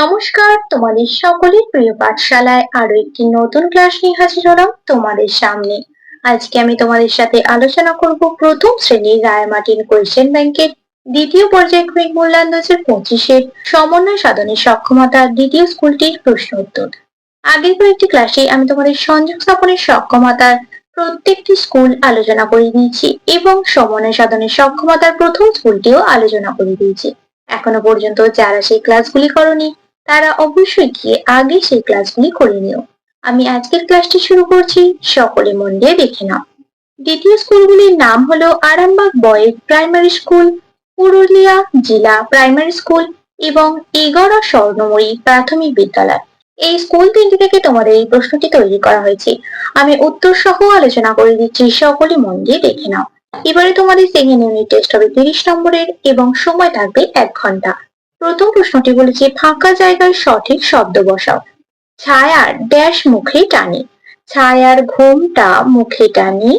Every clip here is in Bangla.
নমস্কার, তোমাদের সকলের প্রিয় পাঠশালায় আরও একটি নতুন ক্লাস নিয়ে হাজির হলাম তোমাদের সামনে। আজকে আমি তোমাদের সাথে আলোচনা করব প্রথম শ্রেণির রায়মার্টিন কোয়েশ্চেন ব্যাংকের দ্বিতীয় পর্যায়ক্রমিক মূল্যায়ন দু পঁচিশের সমন্বয় সাধনের সক্ষমতা দ্বিতীয় স্কুলটির প্রশ্ন উত্তর। আগের কয়েকটি ক্লাসে আমি তোমাদের সংযোগ স্থাপনের সক্ষমতার প্রত্যেকটি স্কুল আলোচনা করে দিয়েছি এবং সমন্বয় সাধনের সক্ষমতার প্রথম স্কুলটিও আলোচনা করে দিয়েছি। এখনও পর্যন্ত যারা সেই ক্লাসগুলি করনি তারা অবশ্যই গিয়ে আগে সেই ক্লাসগুলি করে নিও। আমি আজকের ক্লাসটি শুরু করছি, সকলে মন দিয়ে দেখে নাও। দ্বিতীয় স্কুলগুলির নাম হলো Arambagh boys primary school, Purulia জেলা প্রাইমারি স্কুল এবং এগারো স্বর্ণময়ী প্রাথমিক বিদ্যালয়। এই স্কুল তিনটি থেকে তোমাদের এই প্রশ্নটি তৈরি করা হয়েছে। আমি উত্তর সহ আলোচনা করে দিচ্ছি, সকলে মন দিয়ে দেখে নাও। এবারে তোমাদের সেকেন্ড ইউনিট টেস্ট হবে তিরিশ নম্বরের এবং সময় থাকবে এক ঘণ্টা। প্রথম প্রশ্নটি বলেছে ফাঁকা জায়গায় সঠিক শব্দ বসাও। ছায়ার ড্যাশ মুখে টানে। ছায়ার ঘুমটা মুখে টানে।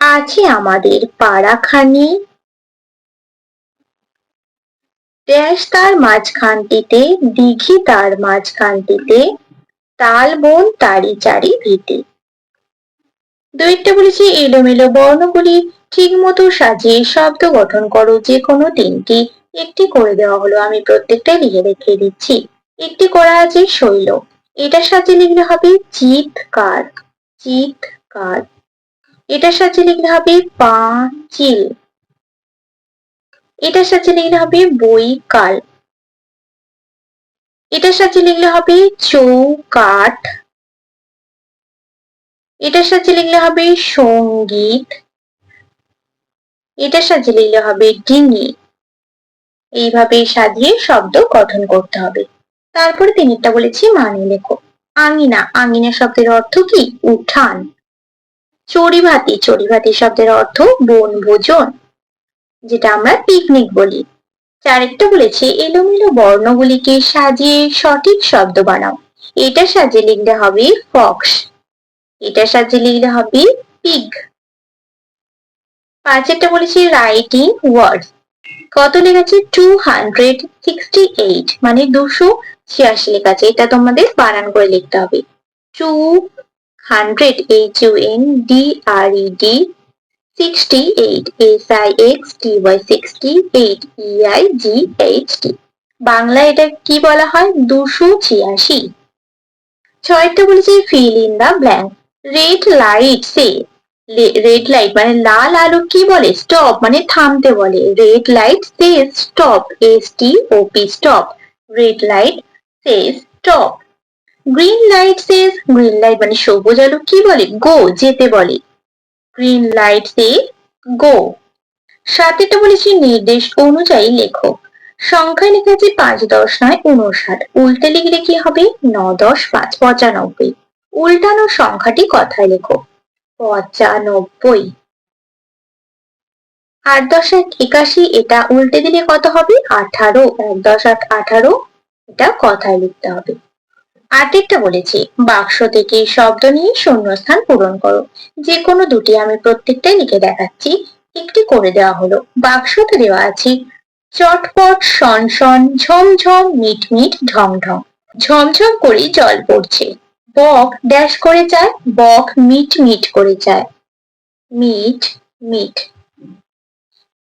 আছে আমাদের পাড়াখানি। ড্যাশ তার মাঝখানটিতে, দিঘি তার মাঝখানটিতে, তাল, বোন, তারি, চারি ভিতে দুইটা বলেছি, এলোমেলো বর্ণগুলি ঠিক মতো সাজিয়ে শব্দ গঠন করো যে কোনো তিনটি একটি করে দেওয়া হলো, আমি প্রত্যেকটাই লিখে দেখিয়ে দিচ্ছি। একটি করা আছে শৈল। এটার সাথে লিখলে হবে চিৎকার চিৎকার। এটার সাথে লিখলে হবে পাঁচিল। এটার সাথে লিখলে হবে বইকাল এটার সাথে লিখলে হবে চৌকাঠ। এটার সাথে লিখলে হবে সংগীত। এটার সাথে লিখলে হবে ডিঙি। এইভাবে সাজিয়ে শব্দ গঠন করতে হবে। তারপরে তিনিটা বলেছি মানে লেখো। আঙিনা আঙিনা শব্দের অর্থ কি? উঠান। চড়িভাতি চড়িভাতি শব্দের অর্থ বনভোজন যেটা আমরা পিকনিক বলি। চারেকটা বলেছে, এলোমেলো বর্ণগুলিকে সাজিয়ে সঠিক শব্দ বানাও। এটা সাজিয়ে লিখতে হবে ফক্স এটা সাজিয়ে লিখলে হবে পিগ পাঁচেরটা বলেছি রাইটিং ওয়ার্ড কত লেখা টু হান্ড্রেড সিক্সটি এইট মানে দুশো ছিয়াশি লেখা আছে এটা তোমাদের বানান করে লিখতে হবে। Two hundred H U N D R E D sixty eight S I X T Y sixty eight E I G H T Bangla এটা কি বলা হয়? দুশো ছিয়াশি। ছয়টা বলেছে fill in the blank red light says red light মানে লাল আলো কি বলে? স্টপ মানে থামতে বলে। Red light says stop S T O P stop red light says stop green light says green light মানে সবুজ আলো কি বলে? গো যেতে বলে। গ্রিন লাইট সে গো সাথেটা বলেছি নির্দেশ অনুযায়ী লেখো। সংখ্যায় লেখা আছে পাঁচ, দশ নয় উনষাট উল্টে লিখলে কি হবে? ন, দশ, পাঁচ, পঁচানব্বই। উল্টানো সংখ্যাটি কথায় লেখো। পঁচানব্বই আট দশ এক একাশি, এটা উল্টে দিলে কত হবে? আঠারো। এক দশ আট আঠারো, এটা কথায় লিখতে হবে। আটেরটা বলেছি, বাক্স থেকে শব্দ নিয়ে শূন্যস্থান পূরণ করো। যে কোনো দুটি আমি প্রত্যেকটাই লিখে দেখাচ্ছি। একটি করে দেওয়া হলো। বাক্সতে দেওয়া আছে, চটপট সন সন ঝমঝম মিট মিট, ঢং ঢং। ঝমঝম করে জল পড়ছে। বক ড্যাশ করে যায়, বক মিট মিট করে যায়। Meet meet.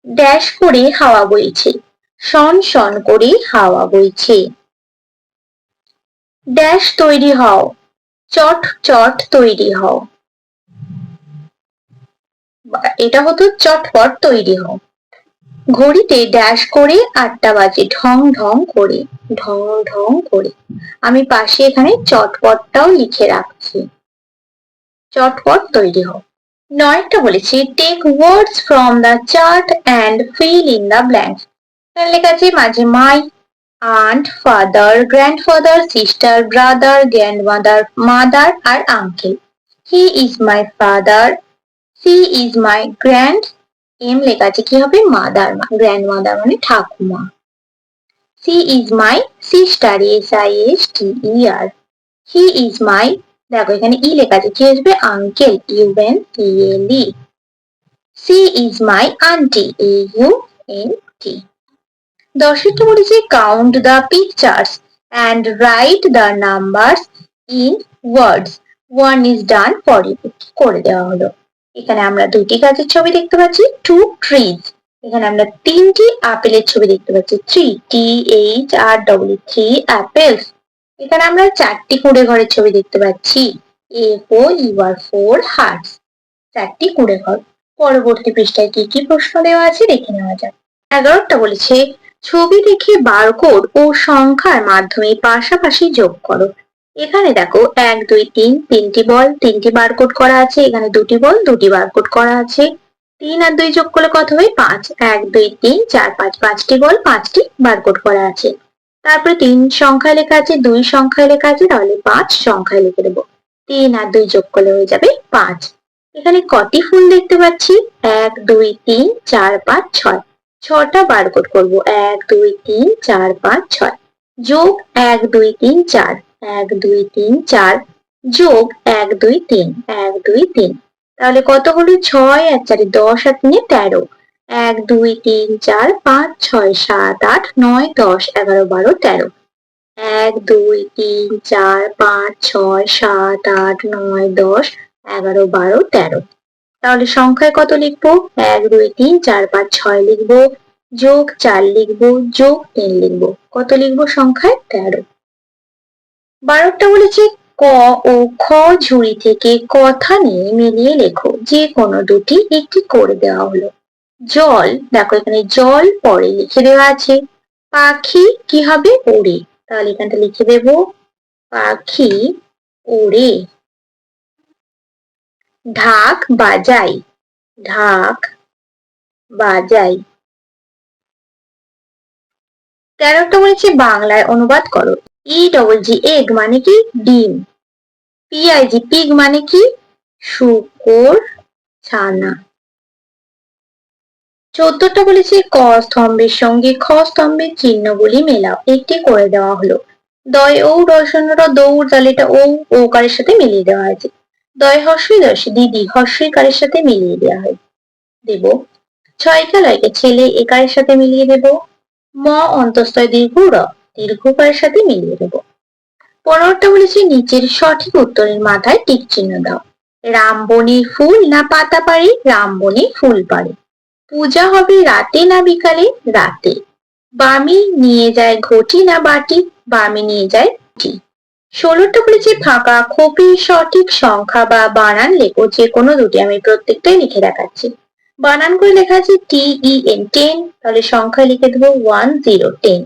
ড্যাশ করে হাওয়া বইছে, শন শন করে হাওয়া বইছে। ড্যাশ তৈরি হও, চট চট তৈরি হও। এটা হতো চটপট তৈরি হও। ঘড়িতে ড্যাশ করে আটটা বাজে, ঢং ঢং করে, ঢং ঢং করে। আমি পাশে এখানে চটপটটাও লিখে রাখছি। চটপট তৈরি হোক। নয়টা বলেছি take words from the chart and fill in the blank লেখা আছে, মাঝে my aunt father grandfather sister brother grandmother mother R uncle he is my father she is my grand M লেখা আছে কি হবে? মাদার মা গ্র্যান্ড মাদার মানে ঠাকুমা। She is my sister S I S T E R he is my দেখো এখানে ই লেখা আছে, কি আসবে? Uncle U N T L E she is my aunty A U N T দশেরটা বলেছে count the pictures and write the numbers in words one is done you করে দেওয়া হলো? এখানে আমরা দুটি গাছের ছবি দেখতে পাচ্ছি টু ট্রিজ এখানে আমরা তিনটি আপেলের ছবি দেখতে পাচ্ছি three T H R W three apples এখানে আমরা চারটি কুড়ে ঘরের ছবি দেখতে পাচ্ছি A four U R four huts চারটি কুড়ে ঘর। পরবর্তী পৃষ্ঠায় কি কি প্রশ্ন দেওয়া আছে দেখে নেওয়া যাক। এগারোটা বলেছে, ছবি দেখে বারকোড ও সংখ্যার মাধ্যমে পাশাপাশি যোগ করো। এখানে দেখো এক, দুই, তিন, তিনটি বল, তিনটি বারকোড করা আছে। এখানে দুটি বল, দুটি বারকোড করা আছে। তিন আর দুই যোগ করলে কত হয়? পাঁচ। এক, দুই, তিন, চার, পাঁচ। পাঁচটি বল, পাঁচটি বারকোড করা আছে। তারপরে তিন সংখ্যায় লেখা আছে, দুই সংখ্যায় লেখা আছে, তাহলে পাঁচ সংখ্যায় লিখে দেবো। তিন আর দুই যোগ করলে হয়ে যাবে পাঁচ। এখানে কটি ফুল দেখতে পাচ্ছি? এক, দুই, তিন, চার, পাঁচ, ছয়। ছটা বারকোড করব। এক, দুই, তিন, চার, পাঁচ, ছয়। যোগ এক, দুই, তিন, চার। এক, দুই, তিন, চার যোগ এক, দুই, তিন, এক, দুই, তিন। তাহলে কত হলো? ছয় আর চারে দশ আর তিনে তেরো। এক, দুই, তিন, চার, পাঁচ, ছয়, সাত, আট, নয়, দশ, এগারো, বারো, তেরো। এক, দুই, তিন, চার, পাঁচ, ছয়, সাত, আট, নয়, দশ, এগারো, বারো, তেরো। তাহলে সংখ্যায় কত লিখব? এক, দুই, তিন, চার, পাঁচ, ছয় লিখব। যোগ চার লিখব, যোগ তিন লিখব। কত লিখব সংখ্যায়? তেরো। বারোটা বলেছে, ক ও খ ঝুড়ি থেকে কথা নিয়ে মিলিয়ে লেখো। যে কোনো দুটি একটি করে দেওয়া হলো। জল, দেখো এখানে জল পরে লিখে দেওয়া আছে। পাখি, কি হবে? ওড়ে। তাহলে এখানটা লিখে দেব, পাখি ওড়ে। ঢাক বাজাই। ঢাক বাজাই। তেরোটা বলেছে, বাংলায় অনুবাদ করো। ই ডবল জি এগ মানে কি? ডিম। পিআইজি পিগ মানে কি? শুকর ছানা। চোদ্দটা বলেছে, ক স্তম্ভের সঙ্গে খ স্তম্ভের চিহ্নগুলি মেলাও। একটি করে দেওয়া হলো। দয় ও রসনরা দৌড় তাহলে এটা ও ওকারের সাথে মিলিয়ে দেওয়া হয়েছে। দয় হর্ষই দর্শে দিদি হর্ষই কারের সাথে মিলিয়ে দেওয়া হয়। দেব। ছয় খেলাইকে ছেলে একারের সাথে মিলিয়ে দেব। ম অন্তস্তয় দীর্ঘ র। দীর্ঘকারের সাথে মিলিয়ে দেব। পনেরোটা বলেছি নিচের সঠিক উত্তরের মাথায় টিক চিহ্ন দাও। রামবনের ফুল না পাতা পারে রামবনে ফুল পারে পূজা হবে রাতে না বিকালে, রাতে। বামি নিয়ে যায় ঘটি না বাটি, বামি নিয়ে যায় ঘটি। ষোলোটা বলেছে ফাঁকা খোপি সঠিক সংখ্যা বা বানান লেখো, যে কোনো দুটি। আমি প্রত্যেকটাই লিখে দেখাচ্ছি। বানান করে লেখা আছে টি ই এন টেন, তাহলে সংখ্যা লিখে দেবো ওয়ান জিরো টেন।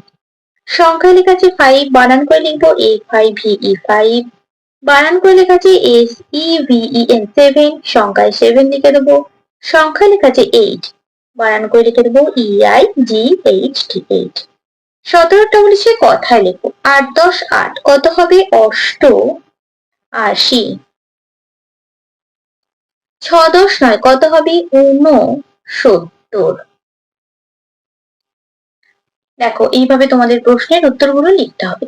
সংখ্যায় লেখা আছে ফাইভ বানান করে লিখব A five V E five বানান করে লেখা আছে S E V E N seven সংখ্যায় সেভেন লিখে দেবো। সংখ্যায় লেখা আছে এইট বানান করে লিখে দেবো E I G H T eight সতেরোটা বলেছে কথায় লেখো। আট, দশ, আট, কত হবে? অষ্ট, আশি। ছ, দশ নয়, কত হবে? সত্তর দেখো, এইভাবে তোমাদের প্রশ্নের উত্তরগুলো লিখতে হবে।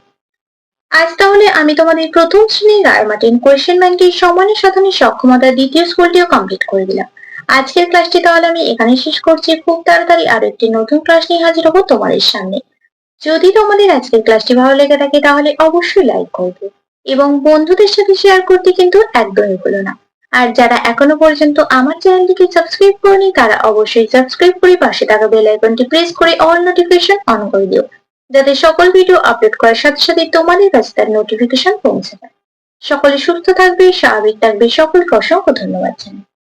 আজ তাহলে আমি তোমাদের প্রথম শ্রেণির রায়মার্টিন কোয়েশ্চেন ব্যাংকের সমানের সাধনের সক্ষমতা দ্বিতীয় স্কুলটিও কমপ্লিট করে দিলাম। আজকের ক্লাসটি তাহলে আমি এখানে শেষ করছি। খুব তাড়াতাড়ি আরও একটি নতুন ক্লাস নিয়ে হাজির হব তোমাদের সামনে। যদি তোমাদের আজকের ক্লাসটি ভালো লেগে থাকে তাহলে অবশ্যই লাইক করবে এবং বন্ধুদের সাথে শেয়ার করতে কিন্তু একদমই ভুলো না। আর যারা এখনও পর্যন্ত আমার চ্যানেলটিকে সাবস্ক্রাইব করেনি, তারা অবশ্যই সাবস্ক্রাইব করে পাশে থাকা বেল আইকনটি প্রেস করে অল নোটিফিকেশন অন করে দিও, যাতে সকল ভিডিও আপলোড করার সাথে সাথে তোমাদের কাছে তার নোটিফিকেশন পৌঁছে যায়। সকলে সুস্থ থাকবে, স্বাভাবিক থাকবে, সকলকে অসংখ্য ধন্যবাদ জানাই।